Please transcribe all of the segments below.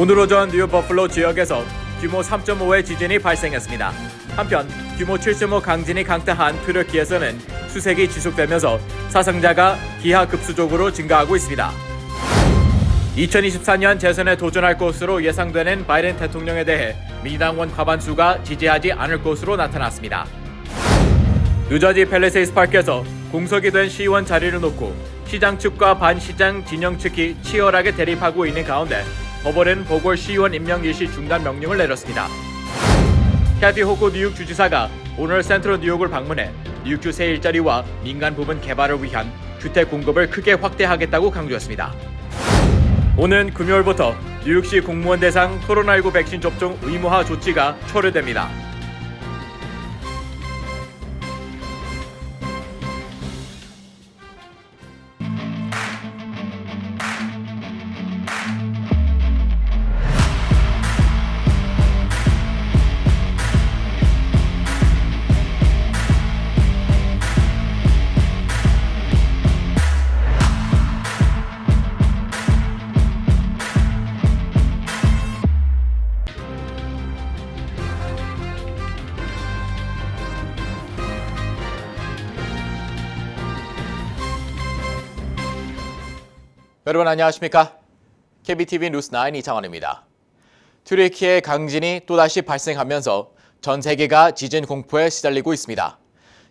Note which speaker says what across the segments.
Speaker 1: 오늘 오전 뉴 버플로 지역에서 규모 3.5의 지진이 발생했습니다. 한편 규모 7.5 강진이 강타한 트르키에서는 수색이 지속되면서 사상자가 기하 급수적으로 증가하고 있습니다. 2024년 재선에 도전할 것으로 예상되는 바이든 대통령에 대해 민주당원 과반수가 지지하지 않을 것으로 나타났습니다. 뉴저지 팰리세이스 파크에서 공석이 된 시의원 자리를 놓고 시장 측과 반시장 진영 측이 치열하게 대립하고 있는 가운데 법원은 보궐 시의원 임명 일시 중단 명령을 내렸습니다. 캐티 호코 뉴욕 주지사가 오늘 센트럴 뉴욕을 방문해 뉴욕주 새 일자리와 민간 부분 개발을 위한 주택 공급을 크게 확대하겠다고 강조했습니다. 오는 금요일부터 뉴욕시 공무원 대상 코로나19 백신 접종 의무화 조치가 초래됩니다. 여러분 안녕하십니까? KBTV 뉴스9 이창원입니다. 튀르키의 강진이 또다시 발생하면서 전 세계가 지진 공포에 시달리고 있습니다.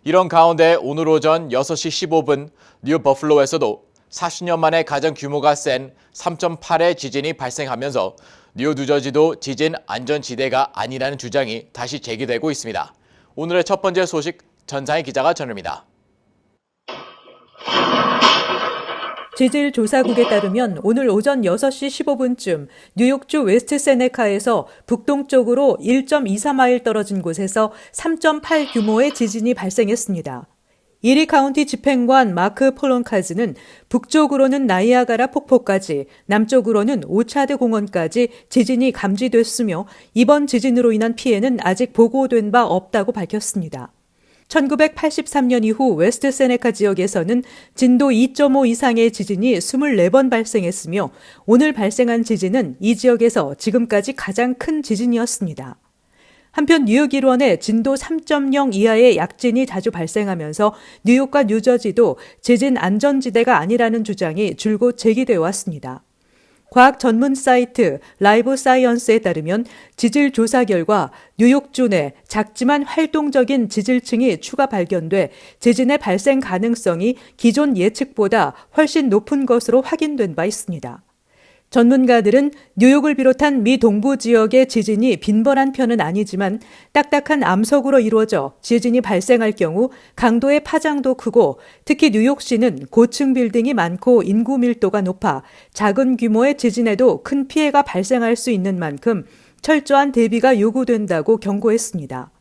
Speaker 1: 이런 가운데 오늘 오전 6시 15분 뉴 버플로에서도 40년 만에 가장 규모가 센 3.8의 지진이 발생하면서 뉴 뉴저지도 지진 안전지대가 아니라는 주장이 다시 제기되고 있습니다. 오늘의 첫 번째 소식 전상희 기자가 전합니다.
Speaker 2: 지질조사국에 따르면 오늘 오전 6시 15분쯤 뉴욕주 웨스트 세네카에서 북동쪽으로 1.24마일 떨어진 곳에서 3.8 규모의 지진이 발생했습니다. 이리 카운티 집행관 마크 폴론카즈는 북쪽으로는 나이아가라 폭포까지, 남쪽으로는 오차드 공원까지 지진이 감지됐으며 이번 지진으로 인한 피해는 아직 보고된 바 없다고 밝혔습니다. 1983년 이후 웨스트 세네카 지역에서는 진도 2.5 이상의 지진이 24번 발생했으며 오늘 발생한 지진은 이 지역에서 지금까지 가장 큰 지진이었습니다. 한편 뉴욕 일원에 진도 3.0 이하의 약진이 자주 발생하면서 뉴욕과 뉴저지도 지진 안전지대가 아니라는 주장이 줄곧 제기되어 왔습니다. 과학 전문 사이트 라이브 사이언스에 따르면 지질 조사 결과 뉴욕주 내 작지만 활동적인 지질층이 추가 발견돼 지진의 발생 가능성이 기존 예측보다 훨씬 높은 것으로 확인된 바 있습니다. 전문가들은 뉴욕을 비롯한 미 동부 지역의 지진이 빈번한 편은 아니지만 딱딱한 암석으로 이루어져 지진이 발생할 경우 강도의 파장도 크고 특히 뉴욕시는 고층 빌딩이 많고 인구 밀도가 높아 작은 규모의 지진에도 큰 피해가 발생할 수 있는 만큼 철저한 대비가 요구된다고 경고했습니다.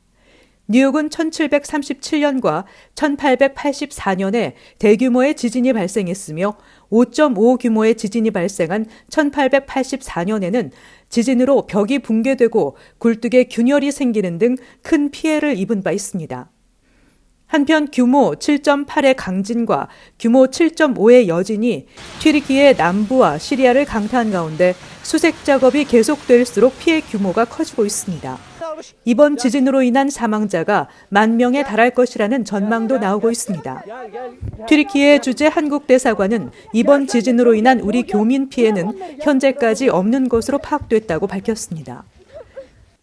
Speaker 2: 뉴욕은 1737년과 1884년에 대규모의 지진이 발생했으며 5.5 규모의 지진이 발생한 1884년에는 지진으로 벽이 붕괴되고 굴뚝에 균열이 생기는 등 큰 피해를 입은 바 있습니다. 한편 규모 7.8의 강진과 규모 7.5의 여진이 튀르키의 남부와 시리아를 강타한 가운데 수색 작업이 계속될수록 피해 규모가 커지고 있습니다. 이번 지진으로 인한 사망자가 만 명에 달할 것이라는 전망도 나오고 있습니다. 튀르키예 주재 한국 대사관은 이번 지진으로 인한 우리 교민 피해는 현재까지 없는 것으로 파악됐다고 밝혔습니다.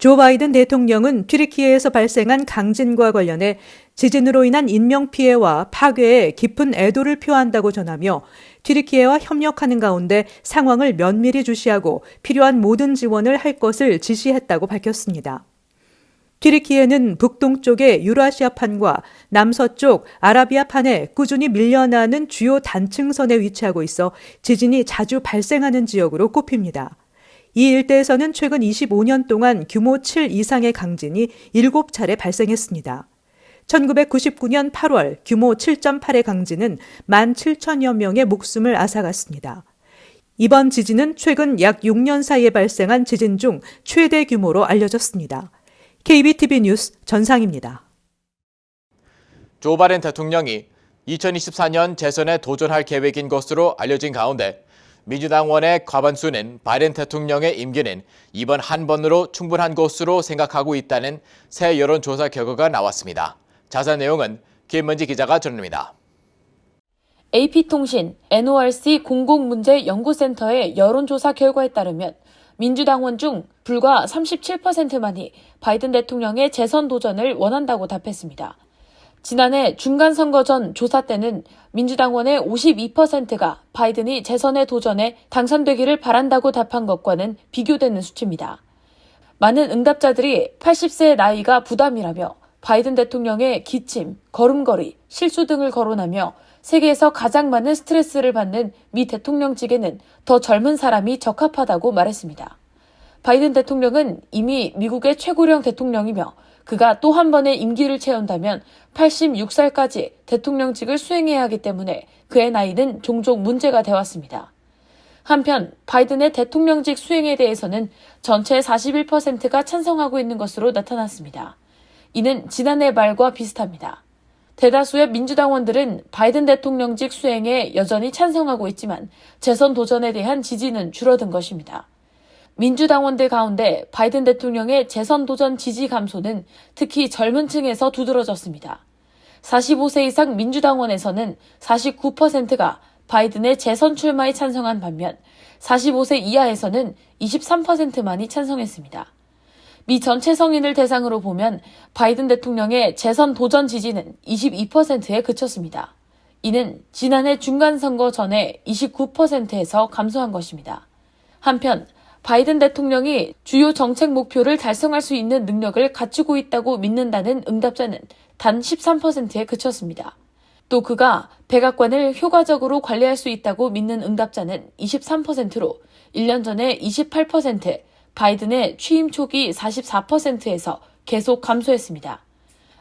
Speaker 2: 조 바이든 대통령은 튀르키예에서 발생한 강진과 관련해 지진으로 인한 인명 피해와 파괴에 깊은 애도를 표한다고 전하며 튀르키예와 협력하는 가운데 상황을 면밀히 주시하고 필요한 모든 지원을 할 것을 지시했다고 밝혔습니다. 튀르키예는 북동쪽의 유라시아판과 남서쪽 아라비아판에 꾸준히 밀려나는 주요 단층선에 위치하고 있어 지진이 자주 발생하는 지역으로 꼽힙니다. 이 일대에서는 최근 25년 동안 규모 7 이상의 강진이 7차례 발생했습니다. 1999년 8월 규모 7.8의 강진은 1만 7천여 명의 목숨을 앗아갔습니다. 이번 지진은 최근 약 6년 사이에 발생한 지진 중 최대 규모로 알려졌습니다. KBTV 뉴스 전상입니다.
Speaker 1: 조 바이든 대통령이 2024년 재선에 도전할 계획인 것으로 알려진 가운데 민주당원의 과반수는 바이든 대통령의 임기는 이번 한 번으로 충분한 것으로 생각하고 있다는 새 여론조사 결과가 나왔습니다. 자세한 내용은 김문지 기자가 전합니다.
Speaker 3: AP통신 NORC 공공문제연구센터의 여론조사 결과에 따르면 민주당원 중 불과 37%만이 바이든 대통령의 재선 도전을 원한다고 답했습니다. 지난해 중간선거 전 조사 때는 민주당원의 52%가 바이든이 재선에 도전해 당선되기를 바란다고 답한 것과는 비교되는 수치입니다. 많은 응답자들이 80세의 나이가 부담이라며 바이든 대통령의 기침, 걸음걸이, 실수 등을 거론하며 세계에서 가장 많은 스트레스를 받는 미 대통령직에는 더 젊은 사람이 적합하다고 말했습니다. 바이든 대통령은 이미 미국의 최고령 대통령이며 그가 또 한 번의 임기를 채운다면 86살까지 대통령직을 수행해야 하기 때문에 그의 나이는 종종 문제가 되었습니다. 한편 바이든의 대통령직 수행에 대해서는 전체 41%가 찬성하고 있는 것으로 나타났습니다. 이는 지난해 말과 비슷합니다. 대다수의 민주당원들은 바이든 대통령직 수행에 여전히 찬성하고 있지만 재선 도전에 대한 지지는 줄어든 것입니다. 민주당원들 가운데 바이든 대통령의 재선 도전 지지 감소는 특히 젊은 층에서 두드러졌습니다. 45세 이상 민주당원에서는 49%가 바이든의 재선 출마에 찬성한 반면 45세 이하에서는 23%만이 찬성했습니다. 미 전체 성인을 대상으로 보면 바이든 대통령의 재선 도전 지지는 22%에 그쳤습니다. 이는 지난해 중간선거 전에 29%에서 감소한 것입니다. 한편 바이든 대통령이 주요 정책 목표를 달성할 수 있는 능력을 갖추고 있다고 믿는다는 응답자는 단 13%에 그쳤습니다. 또 그가 백악관을 효과적으로 관리할 수 있다고 믿는 응답자는 23%로 1년 전에 28%, 바이든의 취임 초기 44%에서 계속 감소했습니다.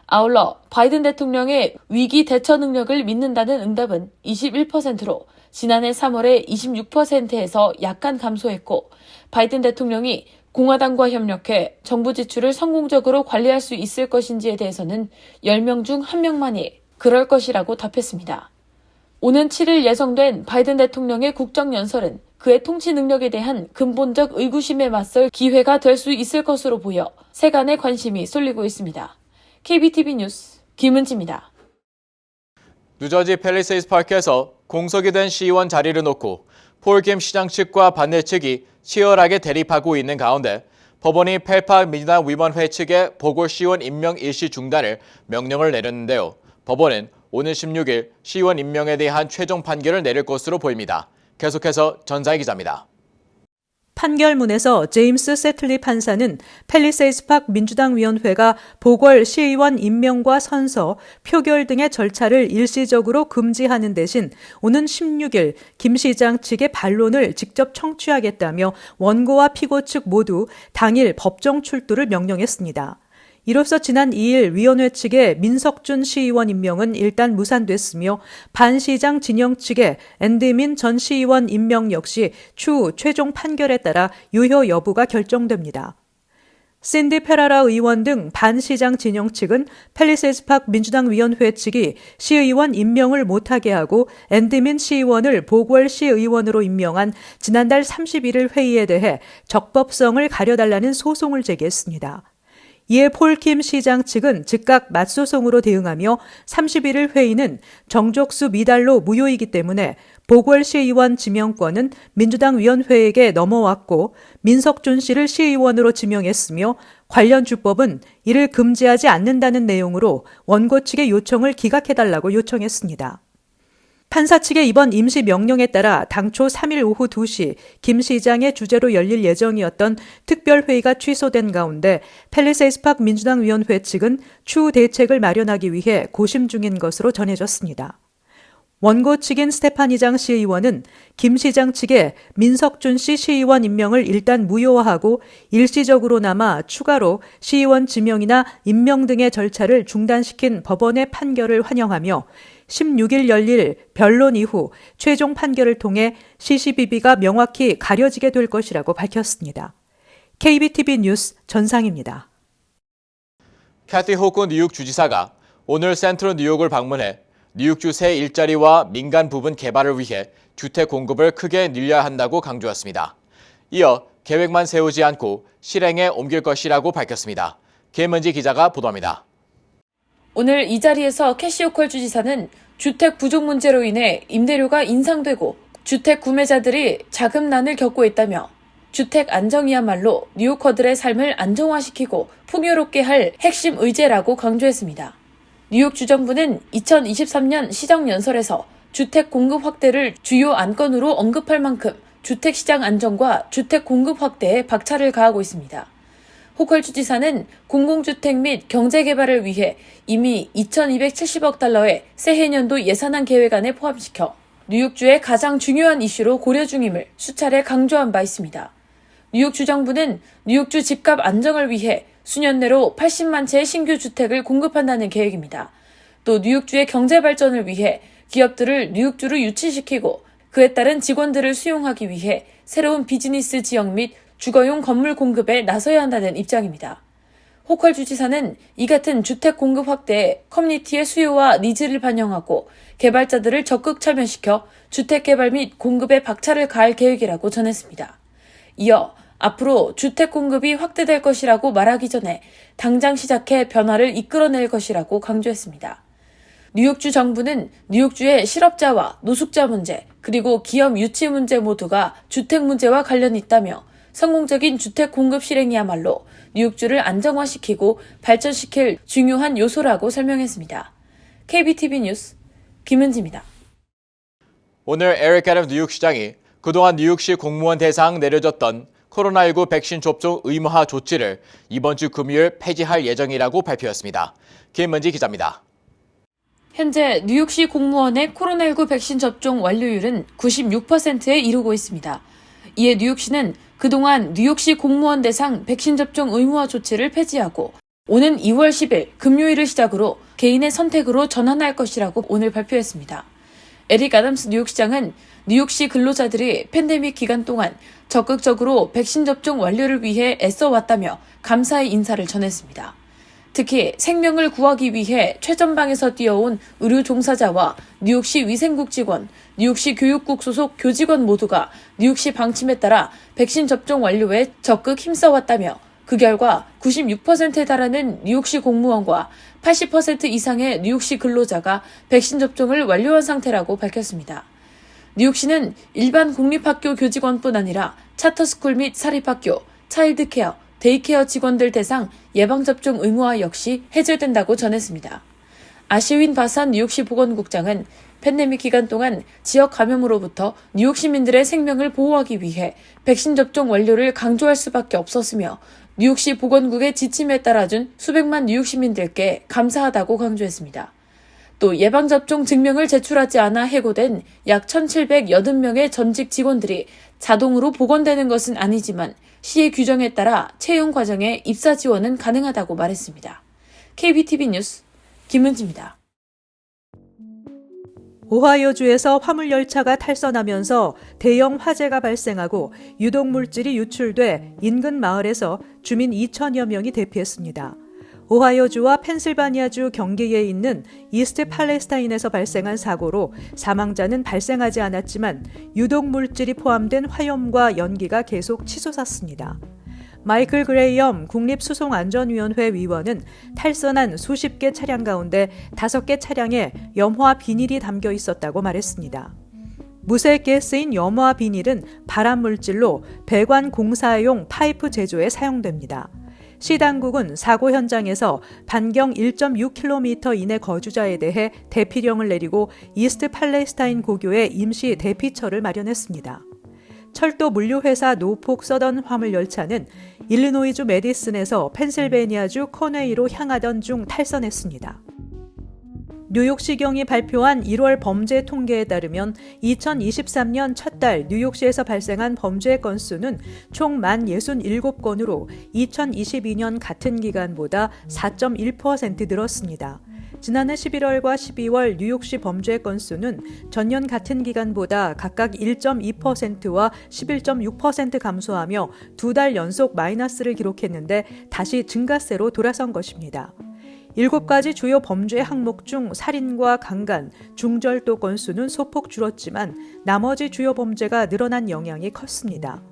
Speaker 3: 아울러 바이든 대통령의 위기 대처 능력을 믿는다는 응답은 21%로 지난해 3월에 26%에서 약간 감소했고 바이든 대통령이 공화당과 협력해 정부 지출을 성공적으로 관리할 수 있을 것인지에 대해서는 10명 중 1명만이 그럴 것이라고 답했습니다. 오는 7일 예정된 바이든 대통령의 국정연설은 그의 통치 능력에 대한 근본적 의구심에 맞설 기회가 될 수 있을 것으로 보여 세간의 관심이 쏠리고 있습니다. KBTV 뉴스 김은지입니다.
Speaker 1: 뉴저지 팰리세이스 파크에서 공석이 된 시의원 자리를 놓고 폴김 시장 측과 반대 측이 치열하게 대립하고 있는 가운데 법원이 펠파 민주당 위원회 측의 보궐 시의원 임명 일시 중단을 명령을 내렸는데요. 법원은 오늘 16일 시의원 임명에 대한 최종 판결을 내릴 것으로 보입니다. 계속해서 전사희 기자입니다.
Speaker 2: 판결문에서 제임스 세틀리 판사는 팰리세이스 팍 민주당 위원회가 보궐 시의원 임명과 선서, 표결 등의 절차를 일시적으로 금지하는 대신 오는 16일 김 시장 측의 반론을 직접 청취하겠다며 원고와 피고 측 모두 당일 법정 출두를 명령했습니다. 이로써 지난 2일 위원회 측의 민석준 시의원 임명은 일단 무산됐으며 반 시장 진영 측의 앤드민 전 시의원 임명 역시 추후 최종 판결에 따라 유효 여부가 결정됩니다. 샌디 페라라 의원 등 반 시장 진영 측은 팰리세스 팍 민주당 위원회 측이 시의원 임명을 못하게 하고 앤드민 시의원을 보궐 시의원으로 임명한 지난달 31일 회의에 대해 적법성을 가려달라는 소송을 제기했습니다. 이에 폴킴 시장 측은 즉각 맞소송으로 대응하며 31일 회의는 정족수 미달로 무효이기 때문에 보궐 시의원 지명권은 민주당 위원회에게 넘어왔고 민석준 씨를 시의원으로 지명했으며 관련 주법은 이를 금지하지 않는다는 내용으로 원고 측의 요청을 기각해달라고 요청했습니다. 판사 측의 이번 임시 명령에 따라 당초 3일 오후 2시 김 시장의 주재로 열릴 예정이었던 특별회의가 취소된 가운데 팰리세이스 팍 민주당 위원회 측은 추후 대책을 마련하기 위해 고심 중인 것으로 전해졌습니다. 원고 측인 스테파니장 시의원은 김 시장 측의 민석준 씨 시의원 임명을 일단 무효화하고 일시적으로나마 추가로 시의원 지명이나 임명 등의 절차를 중단시킨 법원의 판결을 환영하며 16일 열릴 변론 이후 최종 판결을 통해 CCBB가 명확히 가려지게 될 것이라고 밝혔습니다. KBTV 뉴스 전상입니다.
Speaker 1: 캐티 호크 뉴욕 주지사가 오늘 센트럴 뉴욕을 방문해 뉴욕주 새 일자리와 민간 부분 개발을 위해 주택 공급을 크게 늘려야 한다고 강조했습니다. 이어 계획만 세우지 않고 실행에 옮길 것이라고 밝혔습니다. 김은지 기자가 보도합니다.
Speaker 3: 오늘 이 자리에서 캐시 오컬 주지사는 주택 부족 문제로 인해 임대료가 인상되고 주택 구매자들이 자금난을 겪고 있다며 주택 안정이야말로 뉴요커들의 삶을 안정화시키고 풍요롭게 할 핵심 의제라고 강조했습니다. 뉴욕 주정부는 2023년 시정 연설에서 주택 공급 확대를 주요 안건으로 언급할 만큼 주택 시장 안정과 주택 공급 확대에 박차를 가하고 있습니다. 호컬 주지사는 공공주택 및 경제개발을 위해 이미 2,270억 달러의 새해 년도 예산안 계획안에 포함시켜 뉴욕주의 가장 중요한 이슈로 고려 중임을 수차례 강조한 바 있습니다. 뉴욕 주 정부는 뉴욕주 집값 안정을 위해 수년 내로 80만 채의 신규 주택을 공급한다는 계획입니다. 또 뉴욕주의 경제 발전을 위해 기업들을 뉴욕주로 유치시키고 그에 따른 직원들을 수용하기 위해 새로운 비즈니스 지역 및 주거용 건물 공급에 나서야 한다는 입장입니다. 호컬 주지사는 이 같은 주택 공급 확대에 커뮤니티의 수요와 니즈를 반영하고 개발자들을 적극 참여시켜 주택 개발 및 공급에 박차를 가할 계획이라고 전했습니다. 이어 앞으로 주택 공급이 확대될 것이라고 말하기 전에 당장 시작해 변화를 이끌어낼 것이라고 강조했습니다. 뉴욕주 정부는 뉴욕주의 실업자와 노숙자 문제, 그리고 기업 유치 문제 모두가 주택 문제와 관련이 있다며 성공적인 주택 공급 실행이야말로 뉴욕주를 안정화시키고 발전시킬 중요한 요소라고 설명했습니다. KBTV 뉴스 김은지입니다.
Speaker 1: 오늘 에릭 애덤 뉴욕시장이 그동안 뉴욕시 공무원 대상 내려졌던 코로나19 백신 접종 의무화 조치를 이번 주 금요일 폐지할 예정이라고 발표했습니다. 김은지 기자입니다.
Speaker 3: 현재 뉴욕시 공무원의 코로나19 백신 접종 완료율은 96%에 이르고 있습니다. 이에 뉴욕시는 그동안 뉴욕시 공무원 대상 백신 접종 의무화 조치를 폐지하고 오는 2월 10일 금요일을 시작으로 개인의 선택으로 전환할 것이라고 오늘 발표했습니다. 에릭 아담스 뉴욕시장은 뉴욕시 근로자들이 팬데믹 기간 동안 적극적으로 백신 접종 완료를 위해 애써왔다며 감사의 인사를 전했습니다. 특히 생명을 구하기 위해 최전방에서 뛰어온 의료 종사자와 뉴욕시 위생국 직원, 뉴욕시 교육국 소속 교직원 모두가 뉴욕시 방침에 따라 백신 접종 완료에 적극 힘써왔다며 그 결과 96%에 달하는 뉴욕시 공무원과 80% 이상의 뉴욕시 근로자가 백신 접종을 완료한 상태라고 밝혔습니다. 뉴욕시는 일반 공립학교 교직원뿐 아니라 차터스쿨 및 사립학교, 차일드케어, 데이케어 직원들 대상 예방접종 의무화 역시 해제된다고 전했습니다. 아시윈 바산 뉴욕시 보건국장은 팬데믹 기간 동안 지역 감염으로부터 뉴욕 시민들의 생명을 보호하기 위해 백신 접종 완료를 강조할 수밖에 없었으며 뉴욕시 보건국의 지침에 따라준 수백만 뉴욕 시민들께 감사하다고 강조했습니다. 또 예방접종 증명을 제출하지 않아 해고된 약 1,780명의 전직 직원들이 자동으로 복원되는 것은 아니지만 시의 규정에 따라 채용 과정에 입사 지원은 가능하다고 말했습니다. KBTV 뉴스 김은지입니다.
Speaker 2: 오하이오주에서 화물 열차가 탈선하면서 대형 화재가 발생하고 유독 물질이 유출돼 인근 마을에서 주민 2천여 명이 대피했습니다. 오하이오주와 펜실바니아주 경계에 있는 이스트 팔레스타인에서 발생한 사고로 사망자는 발생하지 않았지만 유독 물질이 포함된 화염과 연기가 계속 치솟았습니다. 마이클 그레이엄 국립수송안전위원회 위원은 탈선한 수십 개 차량 가운데 다섯 개 차량에 염화 비닐이 담겨 있었다고 말했습니다. 무색게 쓰인 염화 비닐은 발암 물질로 배관 공사용 파이프 제조에 사용됩니다. 시 당국은 사고 현장에서 반경 1.6km 이내 거주자에 대해 대피령을 내리고 이스트 팔레스타인 고교에 임시 대피처를 마련했습니다. 철도 물류회사 노폭 서던 화물 열차는 일리노이주 메디슨에서 펜실베니아주 코네이로 향하던 중 탈선했습니다. 뉴욕시경이 발표한 1월 범죄 통계에 따르면 2023년 첫 달 뉴욕시에서 발생한 범죄 건수는 총 1,067건으로 2022년 같은 기간보다 4.1% 늘었습니다. 지난해 11월과 12월 뉴욕시 범죄 건수는 전년 같은 기간보다 각각 1.2%와 11.6% 감소하며 두 달 연속 마이너스를 기록했는데 다시 증가세로 돌아선 것입니다. 일곱 가지 주요 범죄 항목 중 살인과 강간, 중절도 건수는 소폭 줄었지만 나머지 주요 범죄가 늘어난 영향이 컸습니다.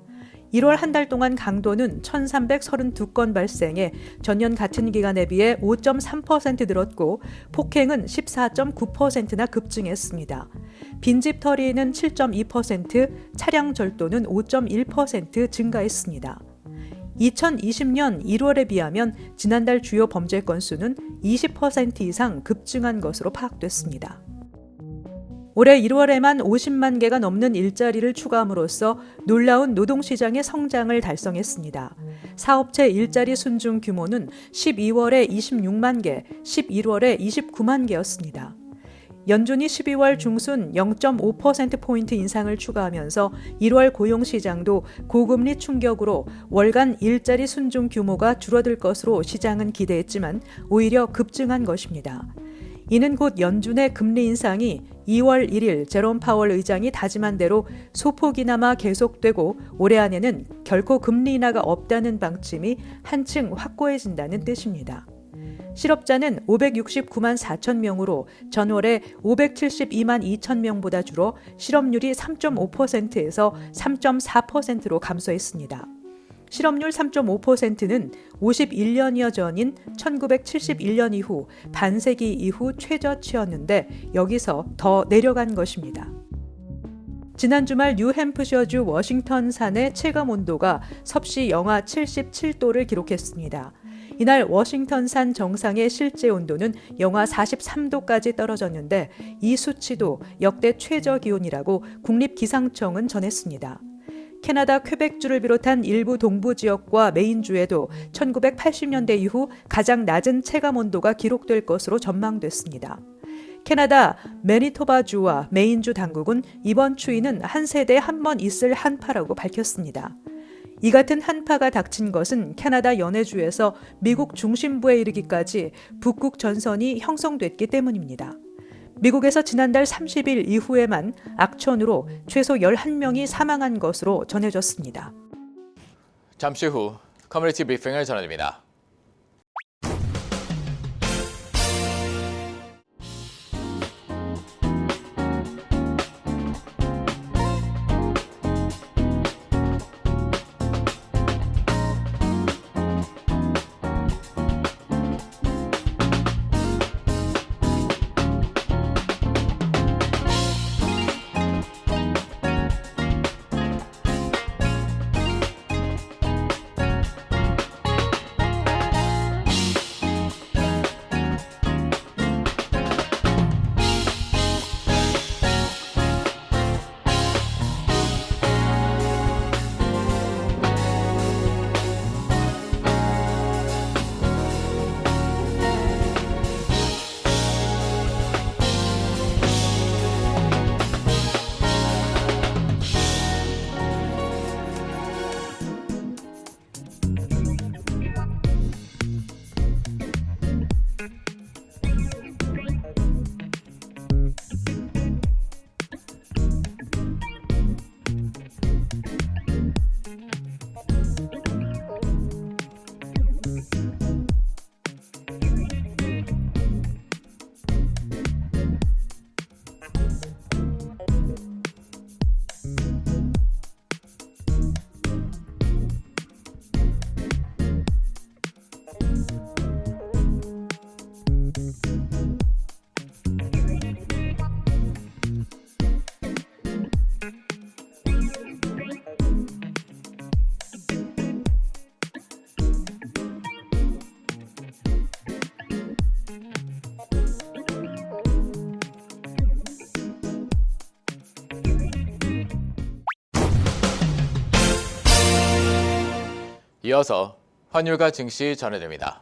Speaker 2: 1월 한 달 동안 강도는 1,332건 발생해 전년 같은 기간에 비해 5.3% 늘었고 폭행은 14.9%나 급증했습니다. 빈집 털이는 7.2%, 차량 절도는 5.1% 증가했습니다. 2020년 1월에 비하면 지난달 주요 범죄 건수는 20% 이상 급증한 것으로 파악됐습니다. 올해 1월에만 50만 개가 넘는 일자리를 추가함으로써 놀라운 노동시장의 성장을 달성했습니다. 사업체 일자리 순증 규모는 12월에 26만 개, 11월에 29만 개였습니다. 연준이 12월 중순 0.5%포인트 인상을 추가하면서 1월 고용시장도 고금리 충격으로 월간 일자리 순증 규모가 줄어들 것으로 시장은 기대했지만 오히려 급증한 것입니다. 이는 곧 연준의 금리 인상이 2월 1일 제롬 파월 의장이 다짐한 대로 소폭이나마 계속되고 올해 안에는 결코 금리 인하가 없다는 방침이 한층 확고해진다는 뜻입니다. 실업자는 569만 4천 명으로 전월에 572만 2천 명보다 줄어 실업률이 3.5%에서 3.4%로 감소했습니다. 실업률 3.5%는 51년여 전인 1971년 이후 반세기 이후 최저치였는데 여기서 더 내려간 것입니다. 지난 주말 뉴햄프셔주 워싱턴 산의 체감 온도가 섭씨 영하 77도를 기록했습니다. 이날 워싱턴 산 정상의 실제 온도는 영하 43도까지 떨어졌는데 이 수치도 역대 최저 기온이라고 국립기상청은 전했습니다. 캐나다 퀘벡주를 비롯한 일부 동부 지역과 메인주에도 1980년대 이후 가장 낮은 체감 온도가 기록될 것으로 전망됐습니다. 캐나다 매니토바주와 메인주 당국은 이번 추위는 한 세대에 한 번 있을 한파라고 밝혔습니다. 이 같은 한파가 닥친 것은 캐나다 연해주에서 미국 중심부에 이르기까지 북극 전선이 형성됐기 때문입니다. 미국에서 지난달 30일 이후에만 악천후로 최소 11명이 사망한 것으로 전해졌습니다.
Speaker 1: 잠시 후 커뮤니티 브리핑을 전해드립니다. 이어서 환율과 증시 전해드립니다.